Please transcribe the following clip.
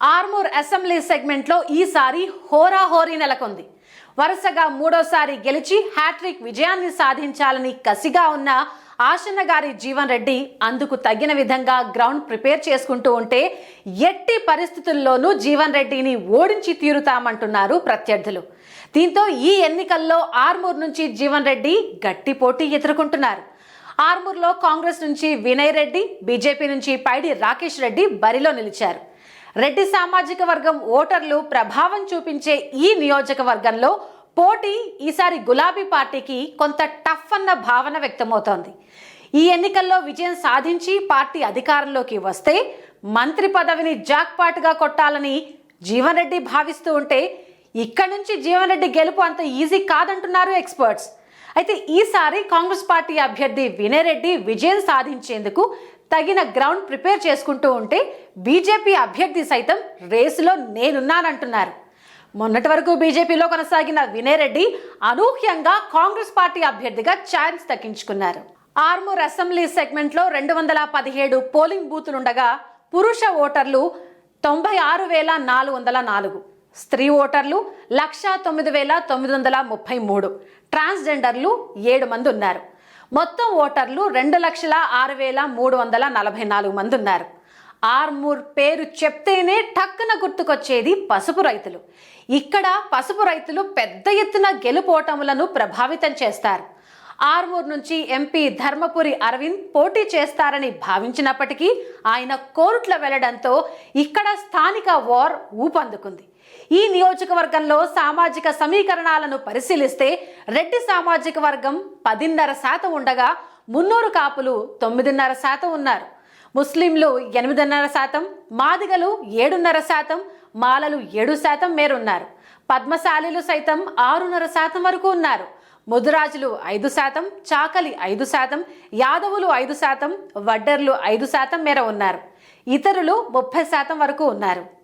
Armoor assembly సెగ్మెంట్లో ఈసారి హోరాహోరీ నెలకొంది. వరుసగా మూడోసారి గెలిచి హ్యాట్రిక్ విజయాన్ని సాధించాలని కసిగా ఉన్న ఆశన్న గారి జీవన్ రెడ్డి అందుకు తగిన విధంగా గ్రౌండ్ ప్రిపేర్ చేసుకుంటూ ఉంటే ఎట్టి పరిస్థితుల్లోనూ జీవన్ రెడ్డిని ఓడించి తీరుతామంటున్నారు ప్రత్యర్థులు. దీంతో ఈ ఎన్నికల్లో ఆర్మూర్ నుంచి జీవన్ రెడ్డి గట్టి పోటీ ఎదుర్కొంటున్నారు. ఆర్మూర్లో కాంగ్రెస్ నుంచి వినయ్ రెడ్డి బీజేపీ నుంచి పైడి రాకేష్ రెడ్డి బరిలో నిలిచారు. రెడ్డి సామాజిక వర్గం ఓటర్లు ప్రభావం చూపించే ఈ నియోజకవర్గంలో పోటీ ఈసారి గులాబీ పార్టీకి కొంత టఫ్ అన్న భావన వ్యక్తమవుతోంది. ఈ ఎన్నికల్లో విజయం సాధించి పార్టీ అధికారంలోకి వస్తే మంత్రి పదవిని జాక్పాట్గా కొట్టాలని జీవన్ రెడ్డి భావిస్తూ ఉంటే ఇక్కడి నుంచి జీవన్ రెడ్డి గెలుపు అంత ఈజీ కాదంటున్నారు ఎక్స్పర్ట్స్. అయితే ఈసారి కాంగ్రెస్ పార్టీ అభ్యర్థి వినయ్ రెడ్డి విజయం సాధించేందుకు తగిన గ్రౌండ్ ప్రిపేర్ చేసుకుంటూ ఉంటే బీజేపీ అభ్యర్థి సైతం రేసులో నేనున్నానంటున్నారు. మొన్నటి వరకు బీజేపీలో కొనసాగిన వినయ్ రెడ్డి అనూహ్యంగా కాంగ్రెస్ పార్టీ అభ్యర్థిగా ఛాన్స్ దక్కించుకున్నారు. ఆర్మూర్ అసెంబ్లీ సెగ్మెంట్లో రెండు వందల పదిహేడు పోలింగ్ బూతులుండగా పురుష ఓటర్లు తొంభై ఆరు వేల నాలుగు వందల నాలుగు. స్త్రీ ఓటర్లు లక్షా తొమ్మిది వేల తొమ్మిది వందల ముప్పై మూడు. ట్రాన్స్జెండర్లు ఏడు మంది ఉన్నారు. మొత్తం ఓటర్లు రెండు లక్షల ఆరు వేల మూడు వందల నలభై నాలుగు మంది ఉన్నారు. ఆర్మూర్ పేరు చెప్తేనే టక్కున గుర్తుకొచ్చేది పసుపు రైతులు. ఇక్కడ పసుపు రైతులు పెద్ద ఎత్తున గెలుపోటములను ప్రభావితం చేస్తారు. ఆర్మూర్ నుంచి ఎంపీ ధర్మపురి అరవింద్ పోటీ చేస్తారని భావించినప్పటికీ ఆయన కోర్టులో వెళ్ళడంతో ఇక్కడ స్థానిక వార్ ఊపందుకుంది. ఈ నియోజకవర్గంలో సామాజిక సమీకరణాలను పరిశీలిస్తే రెడ్డి సామాజిక వర్గం పదిన్నర శాతం ఉండగా మున్నూరు కాపులు తొమ్మిదిన్నర శాతం ఉన్నారు. ముస్లింలు ఎనిమిదిన్నర శాతం మాదిగలు ఏడున్నర శాతం మాలలు ఏడు శాతం మేరున్నారు. పద్మశాలీలు సైతం ఆరున్నర శాతం వరకు ఉన్నారు. ముదురాజులు ఐదు శాతం చాకలి ఐదు శాతం యాదవులు ఐదు శాతం వడ్డర్లు ఐదు శాతం మేర ఉన్నారు. ఇతరులు ముప్పై శాతం వరకు ఉన్నారు.